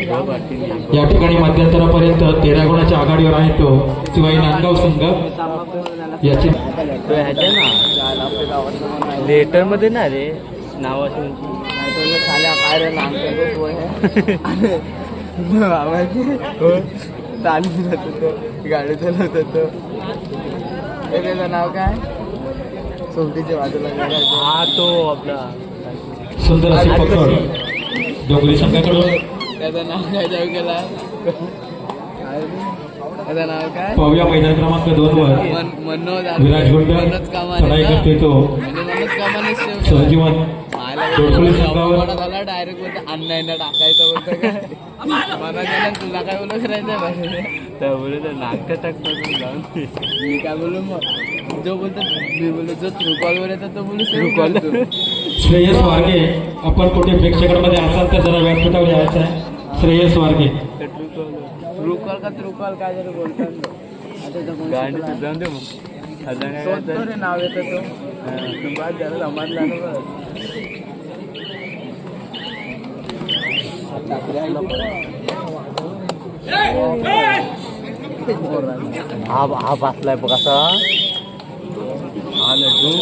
या ठिकाणी मध्यंतरापर्यंत तेरा गुणाच्या आघाडीवर आहे तो शिवाई नांदगाव संघ. याची लेटरमध्ये ना रे नाव गाडी चालवत होतो. त्याचं नाव काय बाजूला. हा तो आपला सुंदर अशी पकड. डोंगरी संघाकडून. त्याचं नाव काय जाऊ केला त्याचं नाव काय? पाहूया मैदान क्रमांक दोन वर. मन मनोज विराज गुंड मनोज कामाने चढाई ना? करतोय तो. म्हणजे मनोज कामाने सेव केला. सहजीवन मला संघावर. झाला डायरेक्ट बोलतो अण्णांना टाकायचं बोलतो काय मला गेला तुला काय बोलू करायचं बरं तर नाटक टाकतात जाऊन. मी काय बोलू मग? जो बोलतो मी बोललो जो थ्रू कॉलवर येतो तो बोलू through call. Call Shreyas Warge आपण कुठे प्रेक्षकांमध्ये असाल तर जरा व्यासपीठावर यायचं आहे. श्रेयस वारगे. नाव येतं तो. हा. हा बसलाय बघ असा. हा लड्डू.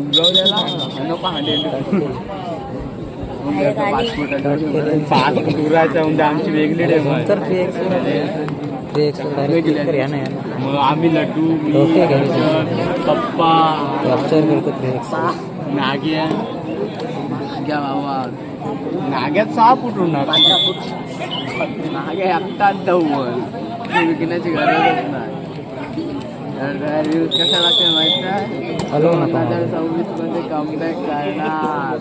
उगव द्याला नको हांडे. पाच दुराच्या म्हणजे आमची वेगळी डेम आहे मग आम्ही लड्डू पप्पा. नाग्या. घ्या बाबा. नाग्यात सहा फूट होणार मागे एकटाच धावल विकण्याची गरजच नाही. न्यूज कशा लागते माहीत नाही हॅलो दोन नका. हजार सव्वीसमध्ये कमबॅक करणार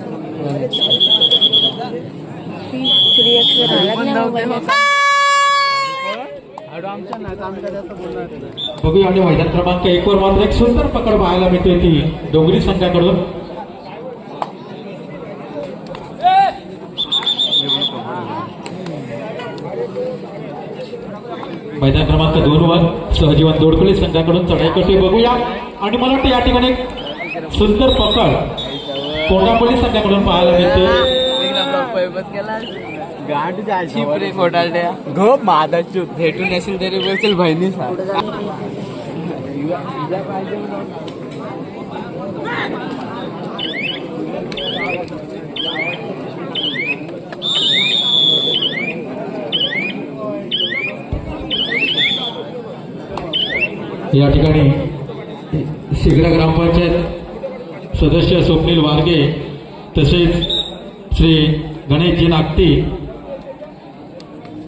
बघूया आणि मैदान क्रमांक एक वर मात्र एक सुंदर पकड पाहायला मिळते ती डोंगरी संघाकडून मैदान क्रमांक दोन वर सहजीवन दोडकली संघाकडून चढाई करते बघूया. आणि मला वाटतं या ठिकाणी सुंदर पकड कोंडापल्ली संघाकडून पाहायला मिळते एक नंबर भेटून असेल तरी बसेल बहिणी या ठिकाणी शिगडा ग्रामपंचायत सदस्य स्वप्नील वारगे तसेच श्री गणेशजी नागती.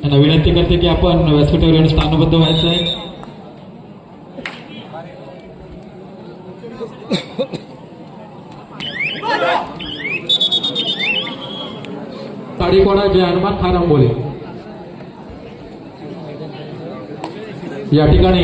यांना विनंती करते की आपण व्यासपीठावर येऊन स्थानबद्ध व्हायचं आहे. ताडीकोडा जय हनुमान खाराम बोले या ठिकाणी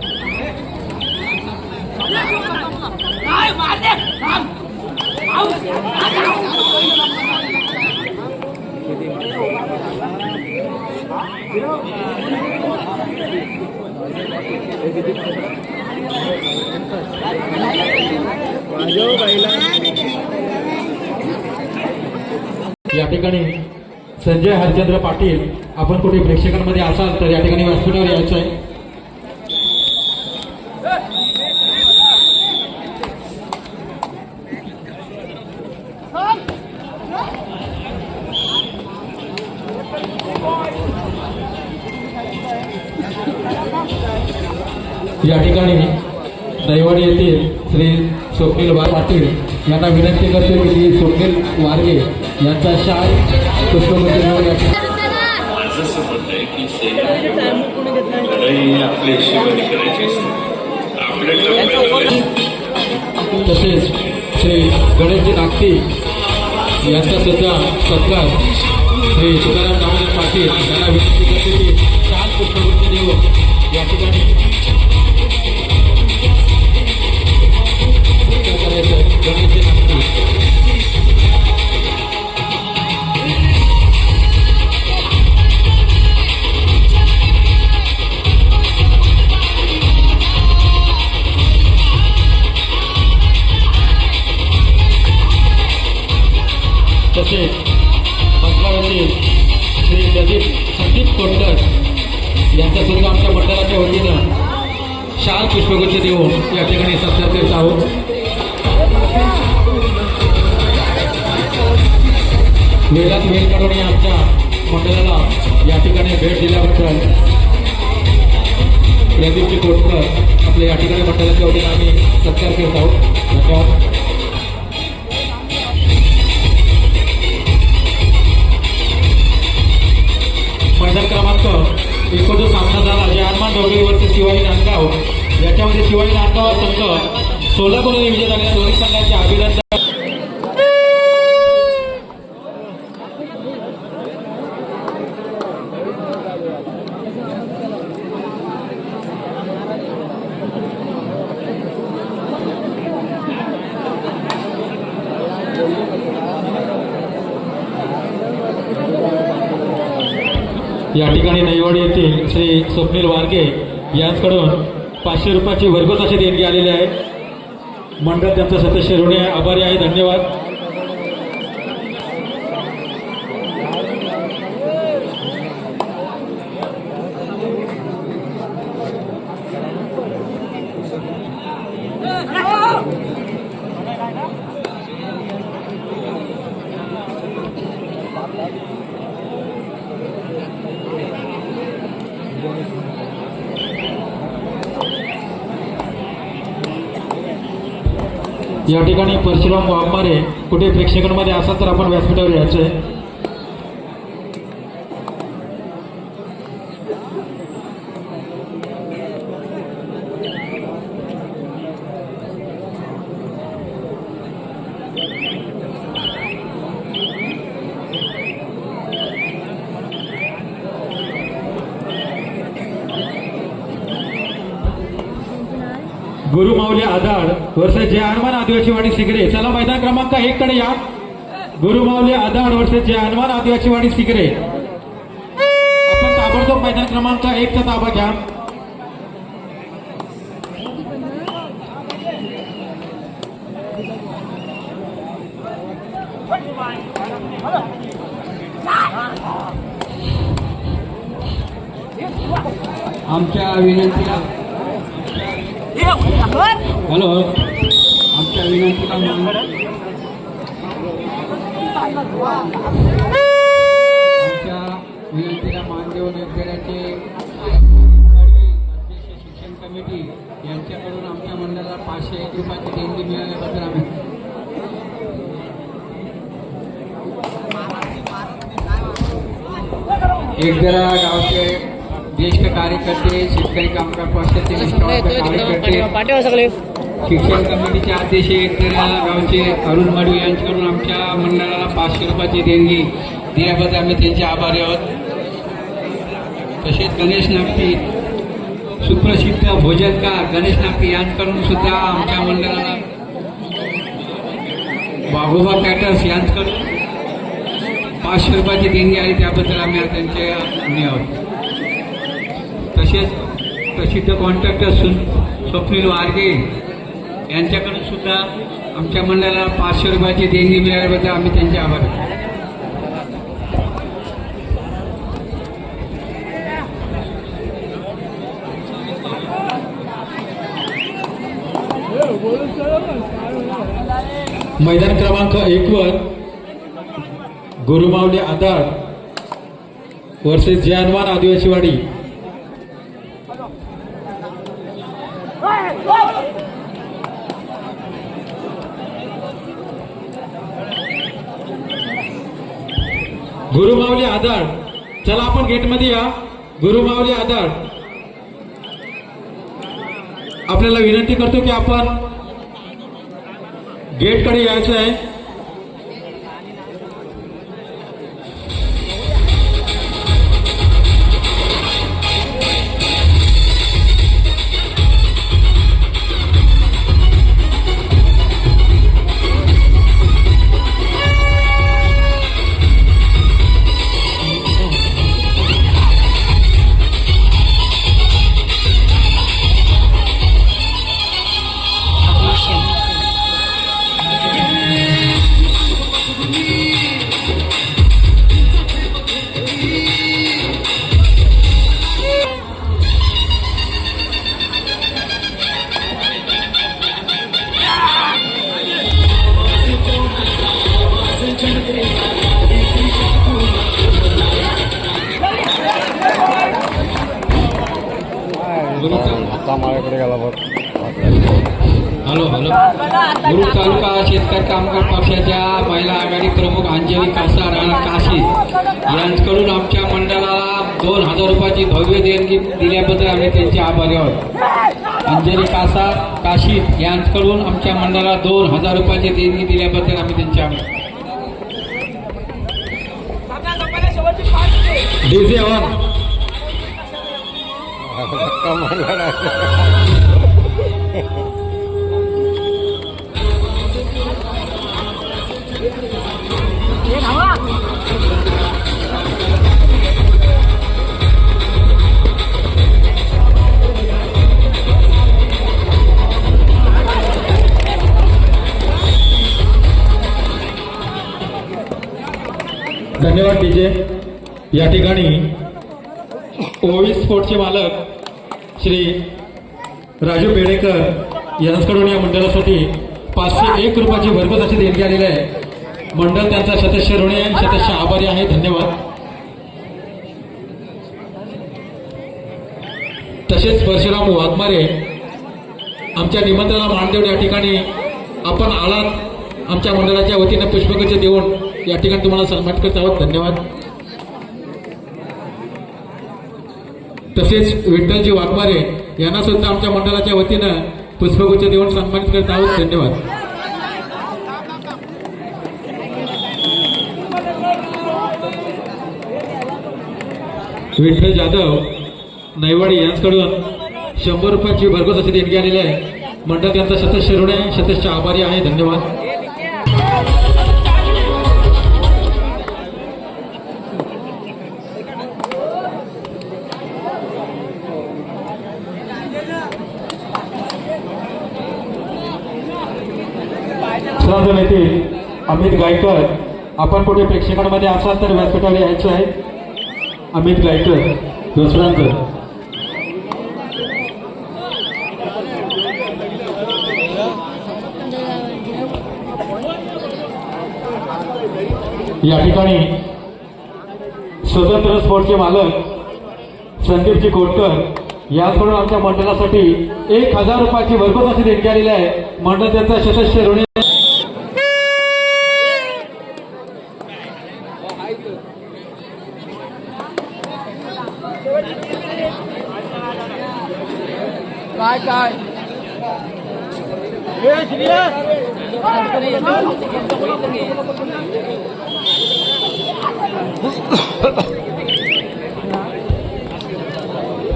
या ठिकाणी संजय हरचंद्र पाटील आपण कुठे प्रेक्षकांमध्ये असाल तर या ठिकाणी व्यासपीठावर यायचं आहे या ठिकाणी दैवाडी येथील श्री स्वप्नील वा- पाटील यांना विनंती करतो की श्री स्वप्नील वारगे यांचा शाल पुष्पगुच्छ माझं असं म्हणणं आहे की लढाई आपल्या हिशोबाने करायची असते तसेच श्री गणेशजी नागती यांचा सुद्धा सत्कार श्री तुकाराम दामोदर पाटील यांना विनंती करतो की शाल पुष्पगुच्छ देऊन या ठिकाणी तसेच मंत्रालयाचे श्री प्रदीप संदीप कोटकर यांच्या आमच्या मंडळाच्या वतीनं शाल पुष्पगुच्छ देऊन या ठिकाणी सत्कार करीत आहोत वेळात वेळ काढून आमच्या मंडळाला या ठिकाणी भेट दिल्याबद्दल प्रदीपजी कोटकर आपल्या या ठिकाणी मंडळाच्या वतीने आम्ही सत्कार करत आहोत. धन्यवाद. मैदान क्रमांक एकोणीस सामना झाला जे हनुमान डोंगरीवरती शिवाजी नांदगाव. याच्यामध्ये शिवाजी नांदगाव संघ सोलापूर विजय झालेल्या दोन्ही संघाचे अभिनंदन. या ठिकाणी नैवाडी येथील श्री स्वप्नील वारगे यांकडून पाचशे रुपयाची भरघोस अशी देणगी आलेली आहे. मंडळ त्यांचा सदस्य ऋणी आहे आभारी आहे. धन्यवाद. या ठिकाणी परशुराम वाघमारे कुठे प्रेक्षकांमध्ये असाल तर आपण व्यासपीठावर यायचं आहे. गुरुमाऊली आधाड वर्सेस जय हनुमान आदिवासी वाडी सिगरे. चला मैदान क्रमांक एक कडे या. गुरु माऊली आधाड वर्सेस जय हनुमान आदिवासी वाडी सिगरे. आपण ताबडतोब मैदान क्रमांक एक चा ताबा घ्या. आमच्या विनंतीला हॅलो. आमच्या विनंतीला आमच्या विनंतीला मान देऊन योग्यराचे शिक्षण कमिटी यांच्याकडून आमच्या मंडळाला पाचशे एक रुपयाची देणगी मिळाल्याबद्दल आम्ही एक जरा गावचे ज्येष्ठ कार्यकर्ते शेतकरी कामगार पक्षाचे कार्यकर्ते शिक्षण कमिटीचे अध्यक्ष गावचे अरुण माडू यांच्याकडून आमच्या मंडळाला पाचशे रुपयाची देणगी दिल्याबद्दल आम्ही त्यांचे आभारी आहोत. तसेच गणेश नागती सुप्रसिद्ध भोजनकार गणेश नागती यांच्याकडून सुद्धा आमच्या मंडळाला वाघोबा पॅटर्स यांच्याकडून पाचशे रुपयाची देणगी आहे त्याबद्दल आम्ही त्यांचे आहोत. तसेच प्रसिद्ध कॉन्ट्रॅक्टर सु स्वप्नील वारगे यांच्याकडून सुद्धा आमच्या मंडळाला पाचशे रुपयाची देणगी मिळाल्याबद्दल आम्ही त्यांचे आभार मैदान क्रमांक एकवर गुरुमावली आधार वर्सेस जय आदिवासीवाडी आदिवासी वाडी गुरुमावली आधाड चला आपण गेटमध्ये या. गुरुमावली आधाड आपल्याला विनंती करतो की आपण गेटकडे यायचं आहे. दिल्याबद्दल आम्ही त्यांचे आभारी आहोत. अंजली कासा काशी यांच्याकडून आमच्या मंडळाला दोन हजार रुपयाची देणगी दिल्याबद्दल आम्ही त्यांचे आभार डीजे ऑन धन्यवाद डीजे. या ठिकाणी ओवी स्पोर्टचे मालक श्री राजू पेडेकर यांच्याकडून या मंडळासाठी पाचशे एक रुपयाची भरघोस अशी देणगी आलेली आहे. मंडळ त्यांचा सदस्य ऋणी आहे सदस्य आभारी आहे. धन्यवाद. तसेच परशुराम वाघमारे आमच्या निमंत्रणाला मान देऊन या ठिकाणी आपण आलात. आमच्या मंडळाच्या वतीनं पुष्पगुच्छ देऊन या ठिकाणी तुम्हाला सन्मान करत आहोत. धन्यवाद. तसेच विठ्ठलजी वाघमारे यांना सुद्धा आमच्या मंडळाच्या वतीनं पुष्पगुच्छ देऊन सन्मानित करत आहोत. धन्यवाद. विठ्ठल जाधव नैवाडी यांच्याकडून शंभर रुपयाची भरघोस अशी देणगी आलेली आहे. मंडळ त्यांचा शतश ऋण आहे शतश आभारी आहे. धन्यवाद. अमित गायकर आपण कुठे प्रेक्षकांमध्ये असाल तर व्यासपीठावर यायचं आहे. अमित गायकर दुसऱ्यांचं या ठिकाणी स्वतंत्र स्पोर्टचे मालक संदीपजी कोटकर याचकडून आमच्या मंडळासाठी एक हजार रुपयाची भरपूर अशी देणगी आलेली आहे. मंडळ त्यांचा शतस्य ऋणी काय?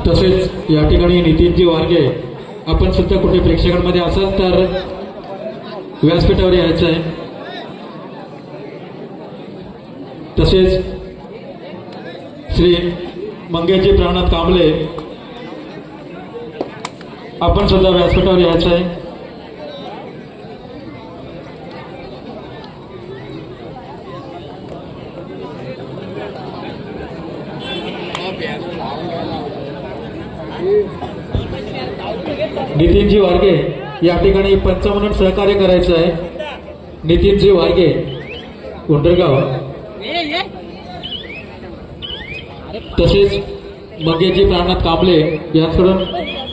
तसेच या ठिकाणी नितीनजी वारगे आपण सुद्धा कुठे प्रेक्षकांमध्ये असाल तर व्यासपीठावर यायचं आहे. तसेच श्री मंगेशजी प्राणनाथ कांबळे आपण सुद्धा व्यासपीठावर यायचं आहे. नितीनजी वारगे या ठिकाणी पंच म्हणून सहकार्य करायचं आहे. नितीनजी वारगे कोंडरगाव तसेच मंगेशजी प्राणनाथ कांबले यांकडून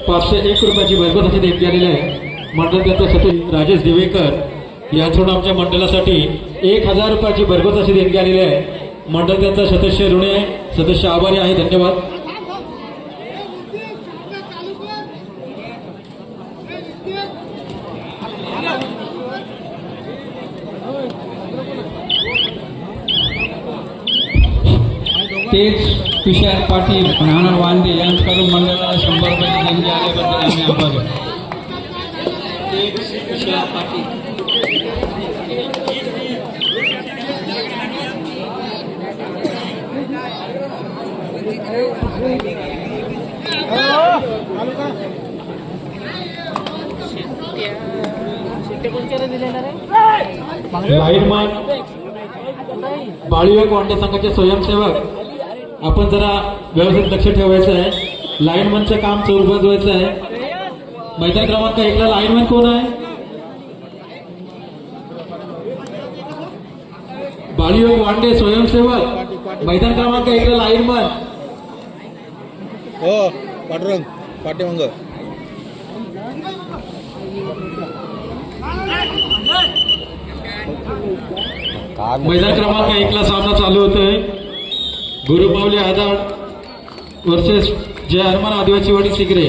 पाचशे एक रुपयाची भरघोस अशी देणगी आलेली आहे. मंडळ त्यांचा सचिव राजेश दिवेकर यांच्याकडून आमच्या मंडळासाठी एक हजार रुपयाची भरघोस अशी देणगी आलेली आहे. मंडळ त्यांचा सदस्य ऋणी आहे. सदस्य आभारी आहे. धन्यवाद. तेच तुषार पाटील नाना वांदे यांच्याकडून मंडळाला शंभर रुपये देणगी आल्याबद्दल आम्ही आभारी तुषार पाटील बाळीयोग वांडे संघाचे स्वयंसेवक आपण जरा व्यवस्थित लक्ष ठेवायचं आहे. लाईनमनचं काम चोर बजवायचं आहे. मैदान क्रमांक एकला लाईनमन कोण आहे? बाळीयोग वांडे स्वयंसेवक. मैदान क्रमांक एकला लाईनमन हो पांडुरंग पाठीमांग. मैदान क्रमांक एकला सामना चालू होतोय. गुरुपावली आदाड वर्सेस जय हनुमान आदिवासी वाडी सिगरे